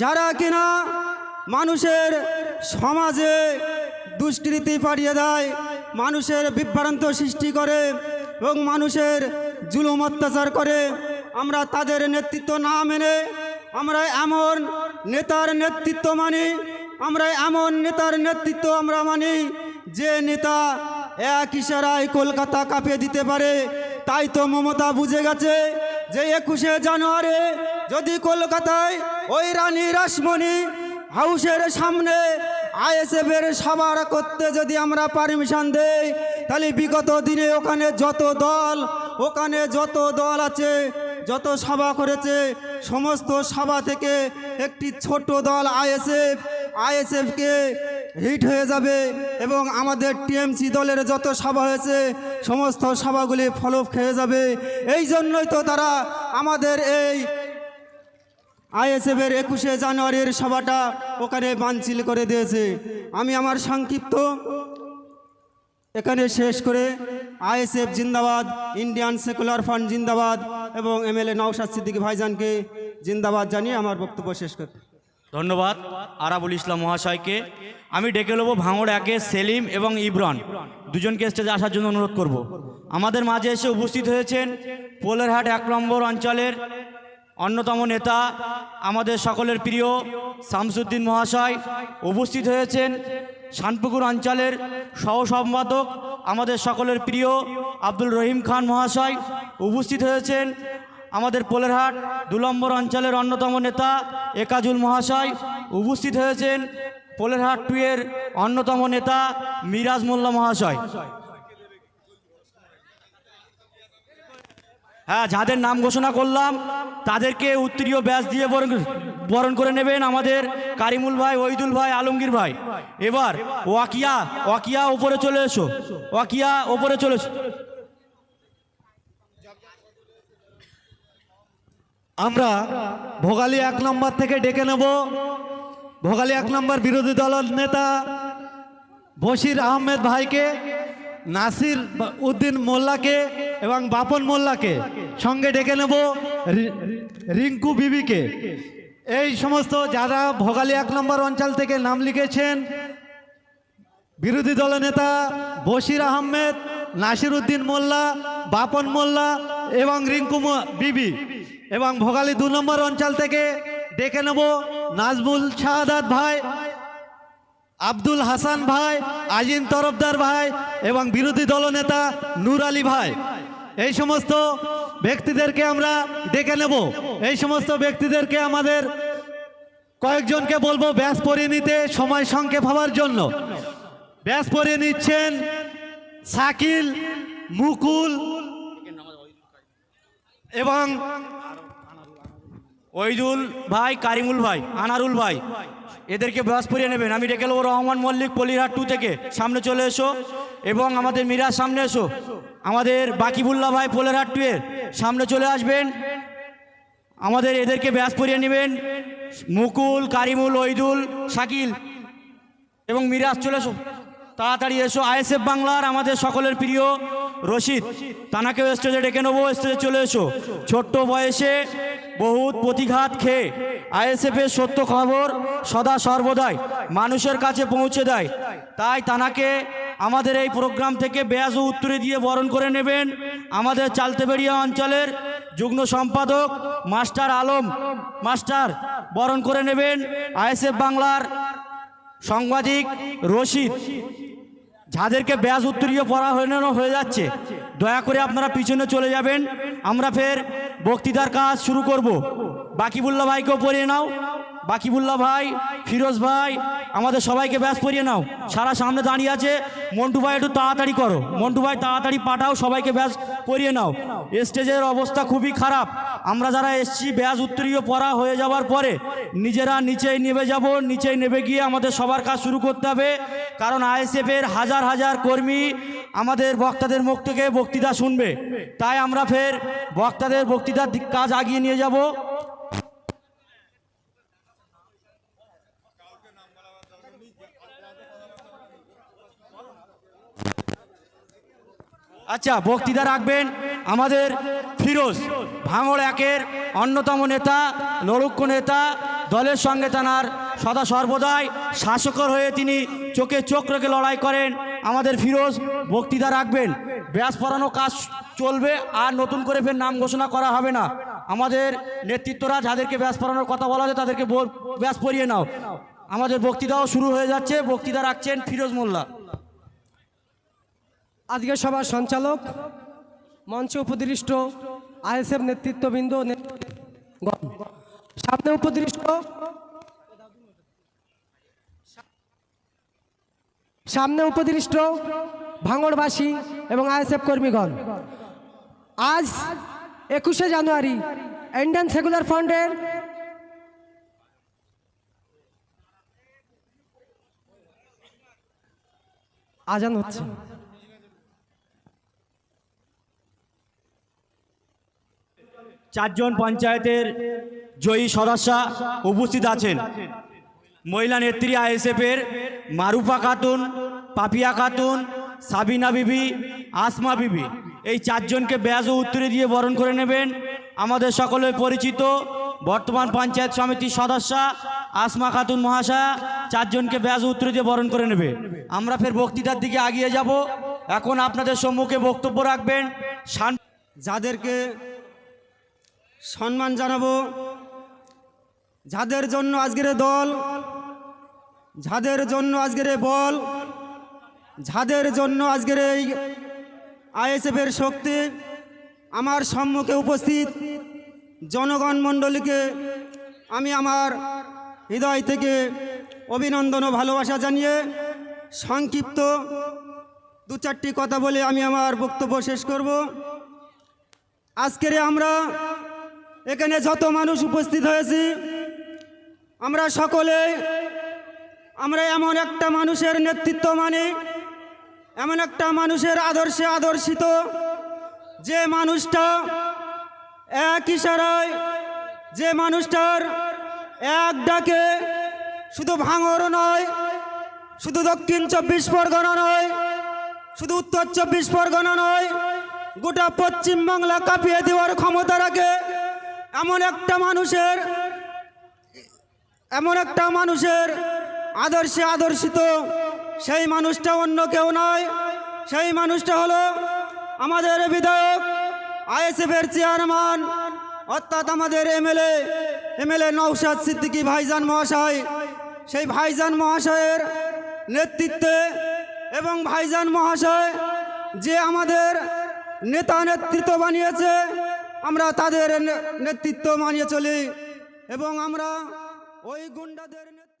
যারা কিনা মানুষের সমাজে দুষ্কৃতি পাঠিয়ে দেয়, মানুষের বিভ্রান্ত সৃষ্টি করে এবং মানুষের জুলুম অত্যাচার করে, আমরা তাদের নেতৃত্ব না মেনে আমরা এমন নেতার নেতৃত্ব মানি, আমরা এমন নেতার নেতৃত্ব আমরা মানি যে নেতা এক ইশারায় কলকাতা কাঁপিয়ে দিতে পারে। তাই তো মমতা বুঝে গেছে যে একুশে জানুয়ারি যদি কলকাতায় ওই রানী রাসমণি, হাউসের সামনে আইএসএফের সভা করতে যদি আমরা পারমিশন দেই, তাহলে বিগত দিনে ওখানে যত দল, ওখানে যত দল আছে, যত সভা করেছে, সমস্ত সভা থেকে একটি ছোট দল আইএসএফ, আইএসএফকে হিট হয়ে যাবে এবং আমাদের টিএমসি দলের যত সভা হয়েছে, সমস্ত সভাগুলি ফলপ খেয়ে যাবে। এই জন্যই তো তারা আমাদের এই আইএসএফের একুশে জানুয়ারির সভাটা ওখানে বানচিল করে দিয়েছে। আমি আমার সংক্ষিপ্ত এখানে শেষ করে আইএসএফ জিন্দাবাদ, ইন্ডিয়ান সেকুলার ফান্ড জিন্দাবাদ এবং এমএলএ নওশাদ সিদ্দিকী ভাইজানকে জিন্দাবাদ জানিয়ে আমার বক্তব্য শেষ করতে ধন্যবাদ আরাবুল ইসলাম মহাশয়কে। আমি ডেকে নেব ভাঙড় একে সেলিম এবং ইব্রান দুজনকে স্টেজে আসার জন্য অনুরোধ করব। আমাদের মাঝে এসে উপস্থিত হয়েছেন পোলেরহাট এক নম্বর অঞ্চলের অন্যতম নেতা আমাদের সকলের প্রিয় শামসুদ্দিন মহাশয় উপস্থিত হয়েছেন শানপুকুর অঞ্চলের সহ সম্পাদক আমাদের সকলের প্রিয় আব্দুল রহিম খান মহাশয় উপস্থিত হয়েছেন আমাদের পোলেরহাট দু নম্বর অঞ্চলের অন্যতম নেতা একাজুল মহাশয় উপস্থিত হয়েছেন পোলেরহাট টু এর অন্যতম নেতা মিরাজ মোল্লা মহাশয়। হ্যাঁ যাদের নাম ঘোষণা করলাম, তাদেরকে উত্তরীয় ব্যাস দিয়ে বরণ বরণ করে নেবেন আমাদের কারিমুল ভাই, ওইদুল ভাই, আলমগীর ভাই। এবার ওয়াকিয়া ওয়াকিয়া ওপরে চলে এসো। ওয়াকিয়া ওপরে চলে এসো। আমরা ভোগালী এক নম্বর থেকে ডেকে নেব। ভোগালী এক নম্বর বিরোধী দলের নেতা বশির আহমেদ ভাইকে। নাসির উদ্দিন মোল্লাকে এবং বাপন মোল্লাকে সঙ্গে ডেকে নেব রিঙ্কু বিবিকে। এই সমস্ত যারা ভোগালী এক নম্বর অঞ্চল থেকে নাম লিখেছেন, বিরোধী দলনেতা বশির আহমেদ, নাসির উদ্দিন মোল্লা, বাপন মোল্লা এবং রিঙ্কু বিবি এবং ভোগালী দু নম্বর অঞ্চল থেকে ডেকে নেব নাজমুল শাহাদাত ভাই। আব্দুল হাসান ভাই, আজিম তরফদার ভাই এবং বিরোধী দলনেতা নূর আলী ভাই। এই সমস্ত ব্যক্তিদেরকে আমরা ডেকে নেব। এই সমস্ত ব্যক্তিদেরকে আমাদের কয়েকজনকে বলব, ব্যাস পরিয়ে নিতে সময় সংক্ষেপ হওয়ার জন্য। ব্যাস পরিয়ে নিচ্ছেন শাকিল, মুকুল এবং ওইদুল ভাই, কারিমুল ভাই, আনারুল ভাই। এদেরকে ব্যাস পরিয়ে নেবেন। আমি ডেকে নেব রহমান মল্লিক, পলিহাট টু থেকে। সামনে চলে এসো এবং আমাদের মিরাজ সামনে এসো। আমাদের বাকিবুল্লাহ ভাই পোলেরহাট টু এর সামনে চলে আসবেন। আমাদের এদেরকে ব্যাস পরিয়ে নেবেন। মুকুল, কারিমুল, ওইদুল, শাকিল এবং মিরাজ চলে এসো। তাড়াতাড়ি এসো। আইএসএফ বাংলার আমাদের সকলের প্রিয় রশিদ। তানাকেও স্টেজে ডেকে নেব। স্টেজে চলে এসো। ছোট্ট বয়সে বহুত প্রতিঘাত খেয়ে আইএসএফের সত্য খবর সদা সর্বদাই, মানুষের কাছে পৌঁছে দেয়। তাই তানাকে আমাদের এই প্রোগ্রাম থেকে ব্যাস ও উত্তরে দিয়ে বরণ করে নেবেন আমাদের চালতেবেড়িয়া অঞ্চলের যুগ্ম সম্পাদক মাস্টার আলম। মাস্টার, বরণ করে নেবেন আইএসএফ বাংলার সাংবাদিক রশিদ। যাদেরকে ব্যাস উত্তরীয় পড়া হয়ে হয়ে যাচ্ছে, দয়া করে আপনারা পিছনে চলে যাবেন। আমরা ফের বক্তৃতার কাজ শুরু করব। বাকিবুল্লা ভাইকেও পড়িয়ে নাও। বাকিবুল্লাহ ভাই, ফিরোজ ভাই, আমাদের সবাইকে ব্যাস পরিয়ে নাও। সারা সামনে দাঁড়িয়ে আছে। মন্টু ভাই, একটু তাড়াতাড়ি করো। মন্টু ভাই, তাড়াতাড়ি পাঠাও, সবাইকে ব্যাস পরিয়ে নাও। স্টেজের অবস্থা খুবই খারাপ। আমরা যারা এসছি, ব্যাস উত্তরীয় পড়া হয়ে যাওয়ার পরে, নিজেরা নিচেই নেমে যাব, নিচেই নেমে গিয়ে আমাদের সবার কাজ শুরু করতে হবে। কারণ আইএসএফের হাজার হাজার কর্মী আমাদের বক্তাদের মুখ থেকে বক্তৃতা শুনবে। তাই আমরা ফের বক্তাদের বক্তৃতার কাজ আগিয়ে নিয়ে যাব। আচ্ছা বক্তৃতা রাখবেন আমাদের ফিরোজ ভাঙড় একের অন্যতম নেতা, লড়ুক্ষ নেতা, দলের সঙ্গে তানার সদা সর্বদাই শাসকর হয়ে তিনি চোখে চোখ রেখে লড়াই করেন। আমাদের ফিরোজ, বক্তৃতা রাখবেন। ব্যাস পড়ানো কাজ চলবে, আর নতুন করে ফের নাম ঘোষণা করা হবে না। আমাদের নেতৃত্বরা যাদেরকে ব্যাস পড়ানোর কথা বলা হয় তাদেরকে ব্যাস পড়িয়ে নাও। আমাদের বক্তৃতাও শুরু হয়ে যাচ্ছে। বক্তৃতা রাখছেন ফিরোজ মোল্লা। আজকে সভার সঞ্চালক, মঞ্চে উপদৃষ্ট আইএসএফ নেতৃত্ববৃন্দ সামনে উপদৃষ্ট সামনে উপদৃষ্ট ভাঙড়বাসী এবং আইএসএফ কর্মীগণ। আজ একুশে জানুয়ারি, ইন্ডিয়ান সেকুলার ফ্রন্টের আজান হচ্ছে। চারজন পঞ্চায়েতের জয়ী সদস্য উপস্থিত আছেন। মহিলা নেত্রী আইএসএফের মারুফা খাতুন, পাপিয়া খাতুন, সাবিনা বিবি, আসমা বিবি। এই চারজনকে ব্যাজ ও উত্তরে দিয়ে বরণ করে নেবেন। আমাদের সকলের পরিচিত বর্তমান পঞ্চায়েত সমিতির সদস্য আসমা খাতুন মহাশয়া চারজনকে ব্যাজ ও উত্তরে দিয়ে বরণ করে নেবে। আমরা ফের বক্তৃতার দিকে এগিয়ে যাব। এখন আপনাদের সম্মুখে বক্তব্য রাখবেন। যাদেরকে সম্মান জানাব, যাদের জন্য আজকের দল, যাদের জন্য আজকের বল, যাদের জন্য আজকের এই আইএসএফের শক্তি, আমার সম্মুখে উপস্থিত জনগণ মণ্ডলীকে আমি আমার হৃদয় থেকে অভিনন্দন ও ভালোবাসা জানিয়ে সংক্ষিপ্ত দু চারটি কথা বলে আমি আমার বক্তব্য শেষ করব। আজকের আমরা এখানে যত মানুষ উপস্থিত হয়েছি, আমরা সকলে, আমরা এমন একটা মানুষের নেতৃত্ব মানি এমন একটা মানুষের আদর্শে আদর্শিত যে মানুষটা এক ইশারায়, যে মানুষটার এক ডাকে শুধু ভাঙর নয়, শুধু দক্ষিণ চব্বিশ পরগনা নয়, শুধু উত্তর চব্বিশ পরগনা নয়, গোটা পশ্চিম বাংলা কাঁপিয়ে দেওয়ার ক্ষমতা রাখে এমন একটা মানুষের, এমন একটা মানুষের আদর্শে আদর্শিত সেই মানুষটা অন্য কেউ নয়। সেই মানুষটা হলো আমাদের বিধায়ক, আইএসএফের চেয়ারম্যান, অর্থাৎ আমাদের এমএলএ এমএলএ নৌসাদ সিদ্দিকী ভাইজান মহাশয়, সেই ভাইজান মহাশয়ের নেতৃত্বে এবং ভাইজান মহাশয় যে আমাদের নেতা নেতৃত্ব বানিয়েছে, আমরা তাদের নেতৃত্ব মানিয়ে চলি এবং আমরা ওই গুন্ডাদের